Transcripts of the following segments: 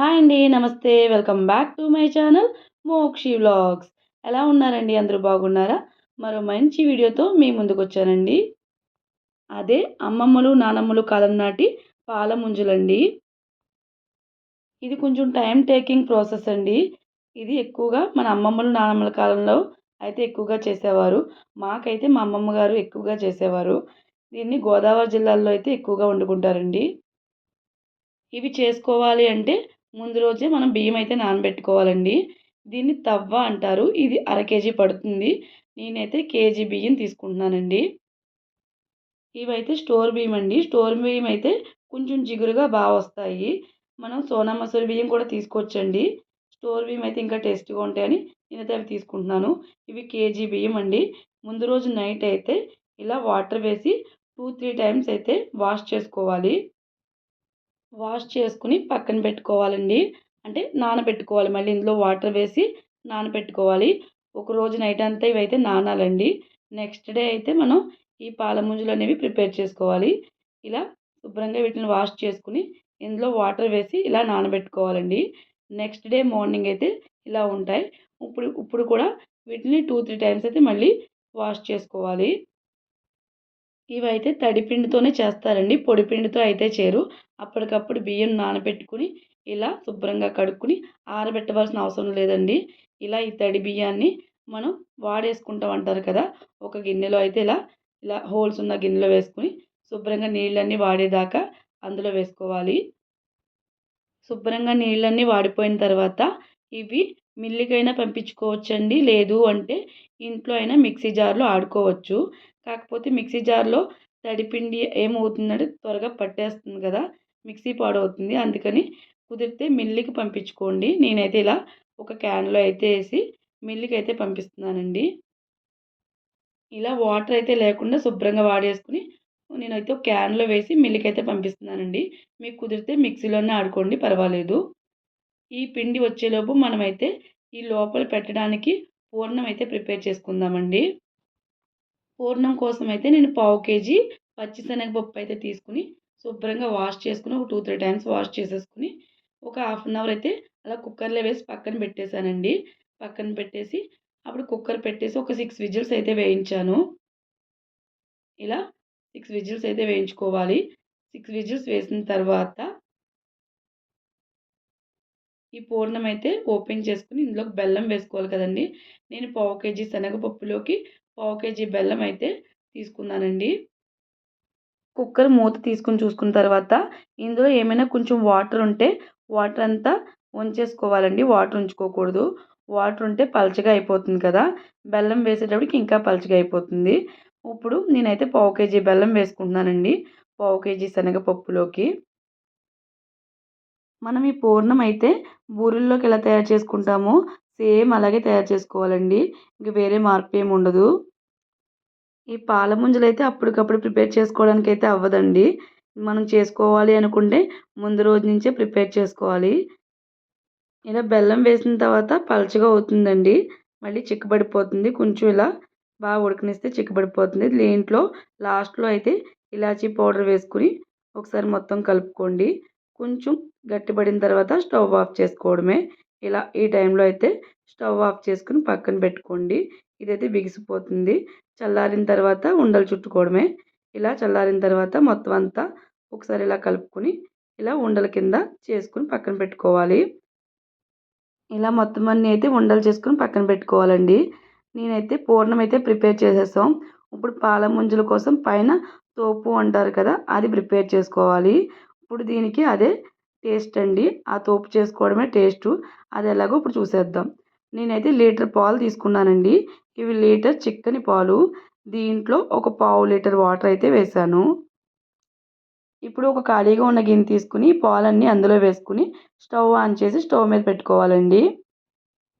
Hi అండి నమస్తే. Welcome back to my channel Mokshi vlogs. ఎలా ఉన్నారండి? అందరూ బాగున్నారా? మరో మంచి వీడియోతో మీ ముందుకు వచ్చానండి అదే అమ్మమ్మలు నానమ్మలు కాలం నాటి పాల ముంజులండి. ఇది కొంచెం టైం టేకింగ్ ప్రాసెస్ అండి. ఇది ఎక్కువగా మన అమ్మమ్మలు నానమ్మల కాలంలో అయితే ఎక్కువగా చేసేవారు. మాకైతే మా అమ్మమ్మ గారు ఎక్కువగా చేసేవారు. దీన్ని గోదావరి జిల్లాలో అయితే ఎక్కువగా వండుకుంటారండి. ఇవి చేసుకోవాలి అంటే ముందు రోజే మనం బియ్యం అయితే నానబెట్టుకోవాలండి. దీన్ని తవ్వ అంటారు. ఇది అర కేజీ పడుతుంది. నేనైతే కేజీ బియ్యం తీసుకుంటున్నానండి. ఇవైతే స్టోర్ బియ్యం అండి. స్టోర్ బియ్యం అయితే కొంచెం జిగురుగా బాగా వస్తాయి. మనం సోనా మసూరి బియ్యం కూడా తీసుకోవచ్చండి. స్టోర్ బియ్యం అయితే ఇంకా టేస్ట్గా ఉంటాయని నేనైతే అవి తీసుకుంటున్నాను. ఇవి కేజీ బియ్యం అండి. ముందు రోజు నైట్ అయితే ఇలా వాటర్ వేసి టూ త్రీ టైమ్స్ అయితే వాష్ చేసుకోవాలి. వాష్ చేసుకుని పక్కన పెట్టుకోవాలండి. అంటే నానబెట్టుకోవాలి. మళ్ళీ ఇందులో వాటర్ వేసి నానబెట్టుకోవాలి. ఒక రోజు నైట్ అంతా ఇవైతే నానాలండి. నెక్స్ట్ డే అయితే మనం ఈ పాలముంజులు అనేవి ప్రిపేర్ చేసుకోవాలి. ఇలా శుభ్రంగా వీటిని వాష్ చేసుకుని ఇందులో వాటర్ వేసి ఇలా నానబెట్టుకోవాలండి. నెక్స్ట్ డే మార్నింగ్ అయితే ఇలా ఉంటాయి. ఇప్పుడు ఇప్పుడు కూడా వీటిని టూ త్రీ టైమ్స్ అయితే మళ్ళీ వాష్ చేసుకోవాలి. ఇవైతే తడిపిండితోనే చేస్తారండి. పొడిపిండితో అయితే చేరు అప్పటికప్పుడు బియ్యం నానబెట్టుకుని ఇలా శుభ్రంగా కడుక్కుని ఆరబెట్టవలసిన అవసరం లేదండి. ఇలా ఈ తడి బియ్యాన్ని మనం వాడేసుకుంటాం అంటారు కదా. ఒక గిన్నెలో అయితే ఇలా ఇలా హోల్స్ ఉన్న గిన్నెలో వేసుకుని శుభ్రంగా నీళ్ళన్నీ వాడేదాకా అందులో వేసుకోవాలి. శుభ్రంగా నీళ్ళన్నీ వాడిపోయిన తర్వాత ఇవి మిల్లికైనా పంపించుకోవచ్చండి. లేదు అంటే ఇంట్లో అయినా మిక్సీ జార్లో ఆడుకోవచ్చు. కాకపోతే మిక్సీ జార్లో తడిపిండి ఏమవుతుందంటే త్వరగా పట్టేస్తుంది కదా మిక్సీ పాడవుతుంది. అందుకని కుదిరితే మిల్లికి పంపించుకోండి. నేనైతే ఇలా ఒక క్యాన్లో అయితే వేసి మిల్లికి అయితే పంపిస్తున్నానండి. ఇలా వాటర్ అయితే లేకుండా శుభ్రంగా వాడేసుకుని నేనైతే ఒక క్యాన్లో వేసి మిల్లికి అయితే పంపిస్తున్నానండి. మీకు కుదిరితే మిక్సీలోనే ఆడుకోండి పర్వాలేదు. ఈ పిండి వచ్చేలోపు మనమైతే ఈ లోపల పెట్టడానికి పూర్ణం అయితే ప్రిపేర్ చేసుకుందామండి. పూర్ణం కోసం అయితే నేను పావు కేజీ పచ్చిశనగపప్పు అయితే తీసుకుని శుభ్రంగా వాష్ చేసుకుని ఒక టూ త్రీ టైమ్స్ వాష్ చేసేసుకుని ఒక హాఫ్ అన్ అవర్ అయితే అలా కుక్కర్లో వేసి పక్కన పెట్టేశానండి. పక్కన పెట్టేసి అప్పుడు కుక్కర్ పెట్టేసి ఒక సిక్స్ విజిల్స్ అయితే వేయించాను. ఇలా సిక్స్ విజిల్స్ అయితే వేయించుకోవాలి. సిక్స్ విజిల్స్ వేసిన తర్వాత ఈ పూర్ణం అయితే ఓపెన్ చేసుకుని ఇందులోకి బెల్లం వేసుకోవాలి కదండి. నేను పావు కేజీ శనగపప్పులోకి పావు కేజీ బెల్లం అయితే తీసుకున్నానండి. కుక్కర్ మూత తీసుకుని చూసుకున్న తర్వాత ఇందులో ఏమైనా కొంచెం వాటర్ ఉంటే వాటర్ అంతా ఉంచేసుకోవాలండి వాటర్ ఉంచుకోకూడదు. వాటర్ ఉంటే పలచగా అయిపోతుంది కదా. బెల్లం వేసేటప్పటికి ఇంకా పలచగా అయిపోతుంది. ఇప్పుడు నేనైతే పావు కేజీ బెల్లం వేసుకుంటున్నానండి. పావు కేజీ శనగపప్పులోకి. మనం ఈ పూర్ణం అయితే బూరెల్లోకి ఎలా తయారు చేసుకుంటామో సేమ్ అలాగే తయారు చేసుకోవాలండి. ఇంక వేరే మార్పు ఏమి ఉండదు. ఈ పాల ముంజలు అయితే అప్పటికప్పుడు ప్రిపేర్ చేసుకోవడానికి అయితే అవ్వదండి. మనం చేసుకోవాలి అనుకుంటే ముందు రోజు నుంచే ప్రిపేర్ చేసుకోవాలి. ఇలా బెల్లం వేసిన తర్వాత పలచగా అవుతుందండి. మళ్ళీ చిక్కబడిపోతుంది. కొంచెం ఇలా బాగా ఉడకనిస్తే చిక్కబడిపోతుంది. దీంట్లో లాస్ట్లో అయితే ఇలాచీ పౌడర్ వేసుకుని ఒకసారి మొత్తం కలుపుకోండి. కొంచెం గట్టిపడిన తర్వాత స్టవ్ ఆఫ్ చేసుకోవడమే. ఇలా ఈ టైంలో అయితే స్టవ్ ఆఫ్ చేసుకుని పక్కన పెట్టుకోండి. ఇదైతే బిగిసిపోతుంది. చల్లారిన తర్వాత ఉండలు చుట్టుకోవడమే. ఇలా చల్లారిన తర్వాత మొత్తం అంతా ఒకసారి ఇలా కలుపుకొని ఇలా ఉండల కింద చేసుకుని పక్కన పెట్టుకోవాలి. ఇలా మొత్తం అన్నీ అయితే ఉండలు చేసుకుని పక్కన పెట్టుకోవాలండి. నేనైతే పూర్ణం అయితే ప్రిపేర్ చేసేసాం. ఇప్పుడు పాల ముంజల కోసం పైన తోపు అంటారు కదా అది ప్రిపేర్ చేసుకోవాలి. ఇప్పుడు దీనికి అదే టేస్ట్ అండి. ఆ తోపు చేసుకోవడమే టేస్ట్ అది ఎలాగో ఇప్పుడు చూసేద్దాం. నేనైతే లీటర్ పాలు తీసుకున్నానండి. ఇవి లీటర్ చిక్కని పాలు. దీంట్లో ఒక పావు లీటర్ వాటర్ అయితే వేసాను. ఇప్పుడు ఒక ఖాళీగా ఉన్న గిన్నె తీసుకుని పాలన్నీ అందులో వేసుకుని స్టవ్ ఆన్ చేసి స్టవ్ మీద పెట్టుకోవాలండి.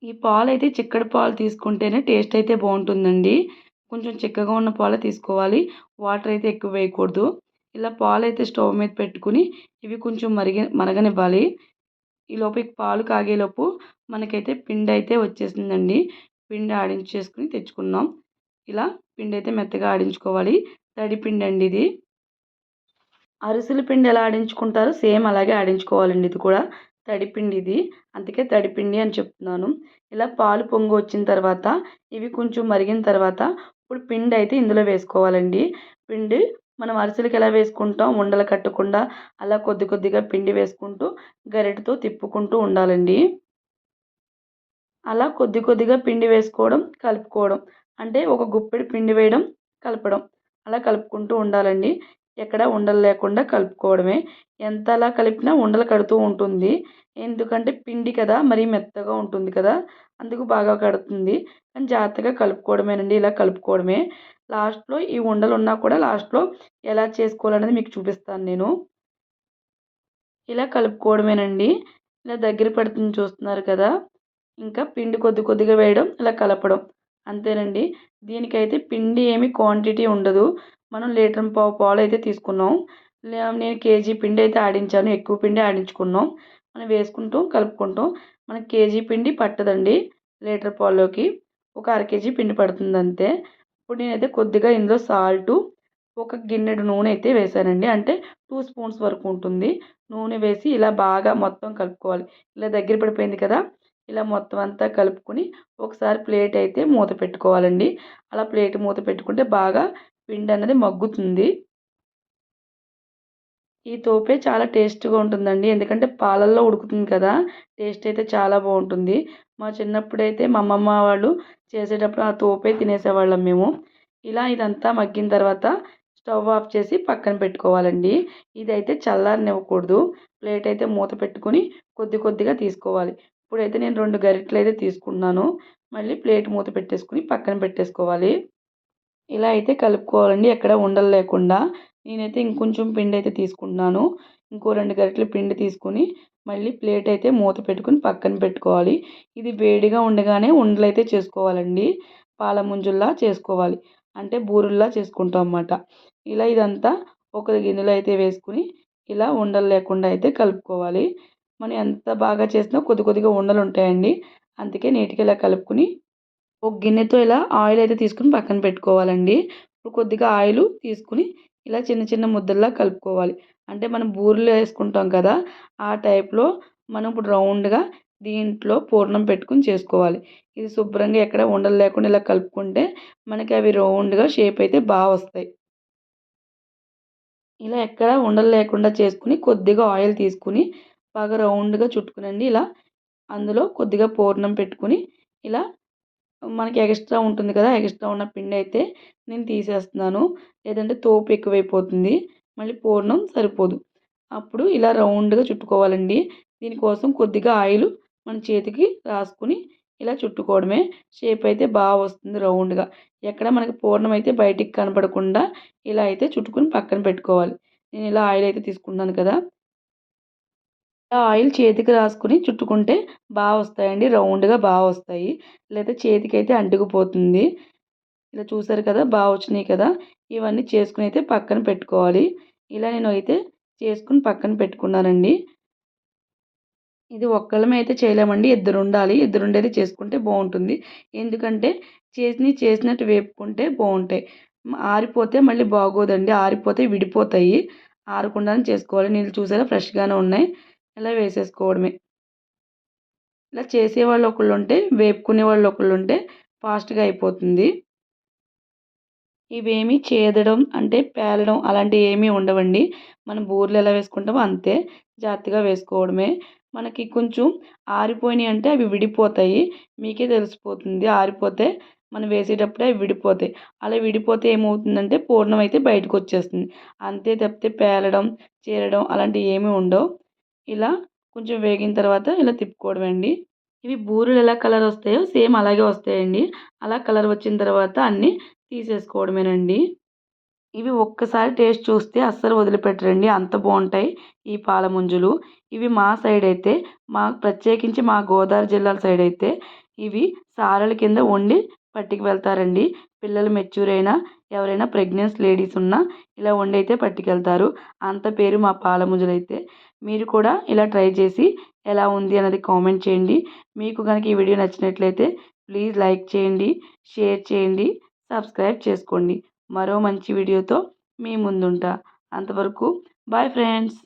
ఈ పాలు అయితే చిక్కడి పాలు తీసుకుంటేనే టేస్ట్ అయితే బాగుంటుందండి. కొంచెం చిక్కగా ఉన్న పాలు తీసుకోవాలి. వాటర్ అయితే ఎక్కువ వేయకూడదు. ఇలా పాలు అయితే స్టవ్ మీద పెట్టుకుని ఇవి కొంచెం మరిగి మరగనివ్వాలి. ఈలోపు పాలు కాగేలోపు మనకైతే పిండి అయితే వచ్చేసిందండి. పిండి ఆడించేసుకుని తెచ్చుకున్నాం ఇలా పిండి అయితే మెత్తగా ఆడించుకోవాలి. తడి పిండి అండి ఇది. అరిసెల పిండి ఎలా ఆడించుకుంటారో సేమ్ అలాగే ఆడించుకోవాలండి ఇది కూడా. తడిపిండి ఇది. అందుకే తడిపిండి అని చెప్తున్నాను. ఇలా పాలు పొంగు వచ్చిన తర్వాత ఇవి కొంచెం మరిగిన తర్వాత ఇప్పుడు పిండి అయితే ఇందులో వేసుకోవాలండి. పిండి మనం అరిసెలకు ఎలా వేసుకుంటాం? ఉండలు కట్టకుండా అలా కొద్ది కొద్దిగా పిండి వేసుకుంటూ గరిటతో తిప్పుకుంటూ ఉండాలండి. అలా కొద్ది కొద్దిగా పిండి వేసుకోవడం కలుపుకోవడం అంటే ఒక గుప్పెడు పిండి వేయడం కలపడం అలా కలుపుకుంటూ ఉండాలండి. ఎక్కడ ఉండలు లేకుండా కలుపుకోవడమే. ఎంత అలా కలిపినా ఉండలు కడుతూ ఉంటుంది. ఎందుకంటే పిండి కదా మరీ మెత్తగా ఉంటుంది కదా అందుకు బాగా కడుతుంది. కానీ జాగ్రత్తగా కలుపుకోవడమేనండి ఇలా కలుపుకోవడమే. లాస్ట్లో ఈ ఉండలు ఉన్నా కూడా లాస్ట్లో ఎలా చేసుకోవాలనేది మీకు చూపిస్తాను నేను. ఇలా కలుపుకోవడమేనండి. ఇలా దగ్గర పడుతుంది చూస్తున్నారు కదా. ఇంకా పిండి కొద్ది కొద్దిగా వేయడం ఇలా కలపడం. అంతేనండి. దీనికైతే పిండి ఏమి క్వాంటిటీ ఉండదు. మనం లీటర్ పావు పాలు అయితే తీసుకున్నాం నేను కేజీ పిండి అయితే ఆడించాను. ఎక్కువ పిండి ఆడించుకున్నాం. మనం వేసుకుంటాం కలుపుకుంటాం మనకి కేజీ పిండి పట్టదండి లీటర్ పాల్లోకి. ఒక అర కేజీ పిండి పడుతుంది అంతే. ఇప్పుడు నేనైతే కొద్దిగా ఇందులో సాల్టు ఒక గిన్నెడు నూనె అయితే వేసానండి అంటే టూ స్పూన్స్ వరకు ఉంటుంది. నూనె వేసి ఇలా బాగా మొత్తం కలుపుకోవాలి. ఇలా దగ్గర పడిపోయింది కదా ఇలా మొత్తం అంతా కలుపుకొని ఒకసారి ప్లేట్ అయితే మూత పెట్టుకోవాలండి. అలా ప్లేట్ మూత పెట్టుకుంటే బాగా పిండి అనేది మగ్గుతుంది. ఈ తోపే చాలా టేస్ట్గా ఉంటుందండి. ఎందుకంటే పాలల్లో ఉడుకుతుంది కదా టేస్ట్ అయితే చాలా బాగుంటుంది. మా చిన్నప్పుడైతే మా అమ్మమ్మ వాళ్ళు చేసేటప్పుడు ఆ తోపే తినేసేవాళ్ళం మేము. ఇలా ఇదంతా మగ్గిన తర్వాత స్టవ్ ఆఫ్ చేసి పక్కన పెట్టుకోవాలండి. ఇదైతే చల్లారనివ్వకూడదు. ప్లేట్ అయితే మూత పెట్టుకుని కొద్ది కొద్దిగా తీసుకోవాలి. ఇప్పుడైతే నేను రెండు గరిటలు అయితే తీసుకున్నాను మళ్ళీ ప్లేట్ మూత పెట్టేసుకుని పక్కన పెట్టేసుకోవాలి. ఇలా అయితే కలుపుకోవాలండి. ఎక్కడ ఉండలు లేకుండా నేనైతే ఇంకొంచెం పిండి అయితే తీసుకుంటున్నాను. ఇంకో రెండు గరిటెలు పిండి తీసుకుని మళ్ళీ ప్లేట్ అయితే మూత పెట్టుకుని పక్కన పెట్టుకోవాలి. ఇది వేడిగా ఉండగానే ఉండలు అయితే చేసుకోవాలండి. పాల ముంజుల్లా చేసుకోవాలి. అంటే బూరుల్లా చేసుకుంటాం అన్నమాట. ఇలా ఇదంతా ఒక గిన్నెలో అయితే వేసుకుని ఇలా ఉండలు లేకుండా అయితే కలుపుకోవాలి. మనం ఎంత బాగా చేసినా కొద్ది కొద్దిగా ఉండలు ఉంటాయండి. అందుకే నీట్గా ఇలా కలుపుకుని ఒక గిన్నెతో ఇలా ఆయిల్ అయితే తీసుకుని పక్కన పెట్టుకోవాలండి. ఇప్పుడు కొద్దిగా ఆయిల్ తీసుకుని ఇలా చిన్న చిన్న ముద్దల్లా కలుపుకోవాలి. అంటే మనం బూరెలు వేసుకుంటాం కదా ఆ టైప్లో మనం ఇప్పుడు రౌండ్గా దీంట్లో పూర్ణం పెట్టుకుని చేసుకోవాలి. ఇది శుభ్రంగా ఎక్కడ ఉండలు లేకుండా ఇలా కలుపుకుంటే మనకి అవి రౌండ్గా షేప్ అయితే బాగా వస్తాయి. ఇలా ఎక్కడ ఉండలు లేకుండా చేసుకుని కొద్దిగా ఆయిల్ తీసుకుని బాగా రౌండ్గా చుట్టుకునండి. ఇలా అందులో కొద్దిగా పూర్ణం పెట్టుకుని ఇలా మనకి ఎక్స్ట్రా ఉంటుంది కదా ఎక్స్ట్రా ఉన్న పిండి అయితే నేను తీసేస్తున్నాను. లేదంటే తోపు ఎక్కువైపోతుంది. మళ్ళీ పూర్ణం సరిపోదు. అప్పుడు ఇలా రౌండ్గా చుట్టుకోవాలండి. దీనికోసం కొద్దిగా ఆయిల్ మన చేతికి రాసుకుని ఇలా చుట్టుకోవడమే. షేప్ అయితే బాగా వస్తుంది రౌండ్గా. ఎక్కడ మనకి పూర్ణం అయితే బయటికి కనపడకుండా ఇలా అయితే చుట్టుకుని పక్కన పెట్టుకోవాలి. నేను ఇలా ఆయిల్ అయితే తీసుకున్నాను కదా. ఆయిల్ చేతికి రాసుకుని చుట్టుకుంటే బాగా వస్తాయండి. రౌండ్గా బాగా వస్తాయి. లేదా చేతికి అయితే అంటుకుపోతుంది. ఇలా చూసారు కదా బాగా వచ్చినాయి కదా. ఇవన్నీ చేసుకుని అయితే పక్కన పెట్టుకోవాలి. ఇలా నేను అయితే చేసుకుని పక్కన పెట్టుకున్నానండి. ఇది ఒక్కళ్ళమే అయితే చేయలేమండి. ఇద్దరు ఉండాలి ఇద్దరు ఉండేది చేసుకుంటే బాగుంటుంది ఎందుకంటే చేసి చేసినట్టు వేపుకుంటే బాగుంటాయి ఆరిపోతే మళ్ళీ బాగోదండి. ఆరిపోతే విడిపోతాయి. ఆరకుండానే చేసుకోవాలి. నీళ్ళు చూసారా? ఫ్రెష్గానే ఉన్నాయి. ఇలా వేసేసుకోవడమే. ఇలా చేసేవాళ్ళు ఒకళ్ళు ఉంటే వేపుకునే వాళ్ళు ఒకళ్ళు ఉంటే ఫాస్ట్గా అయిపోతుంది. ఇవేమి చేదడం అంటే పేలడం అలాంటివి ఏమీ ఉండవండి. మనం బూరెలు ఎలా వేసుకుంటామో అంతే జాగ్రత్తగా వేసుకోవడమే. మనకి కొంచెం ఆరిపోయినాయి అంటే అవి విడిపోతాయి. మీకే తెలిసిపోతుంది. ఆరిపోతే మనం వేసేటప్పుడే అవి విడిపోతాయి. అలా విడిపోతే ఏమవుతుందంటే పూర్ణం అయితే బయటకు వచ్చేస్తుంది. అంతే తప్పితే పేలడం చేరడం అలాంటివి ఏమీ ఉండవు. ఇలా కొంచెం వేగిన తర్వాత ఇలా తిప్పుకోవడం అండి. ఇవి బూరెలు ఎలా కలర్ వస్తాయో సేమ్ అలాగే వస్తాయండి. అలా కలర్ వచ్చిన తర్వాత అన్నీ తీసేసుకోవడమేనండి. ఇవి ఒక్కసారి టేస్ట్ చూస్తే అస్సలు వదిలిపెట్టరండి. అంత బాగుంటాయి ఈ పాలముంజులు ఇవి మా సైడ్ అయితే మా ప్రత్యేకించి మా గోదావరి జిల్లాల సైడ్ అయితే ఇవి సారల కింద వండి పట్టుకు వెళ్తారండి. పిల్లలు మెచ్యూర్ అయినా ఎవరైనా ప్రెగ్నెన్స్ లేడీస్ ఉన్నా ఇలా వండి అయితే పట్టుకెళ్తారు. అంత పేరు మా పాలముంజలు అయితే మీరు కూడా ఇలా ట్రై చేసి ఎలా ఉంది అన్నది కామెంట్ చేయండి. మీకు కనుక ఈ వీడియో నచ్చినట్లయితే ప్లీజ్ లైక్ చేయండి షేర్ చేయండి. సబ్స్క్రైబ్ చేసుకోండి. మరో మంచి వీడియోతో మీ ముందుంటా. అంతవరకు బాయ్ ఫ్రెండ్స్.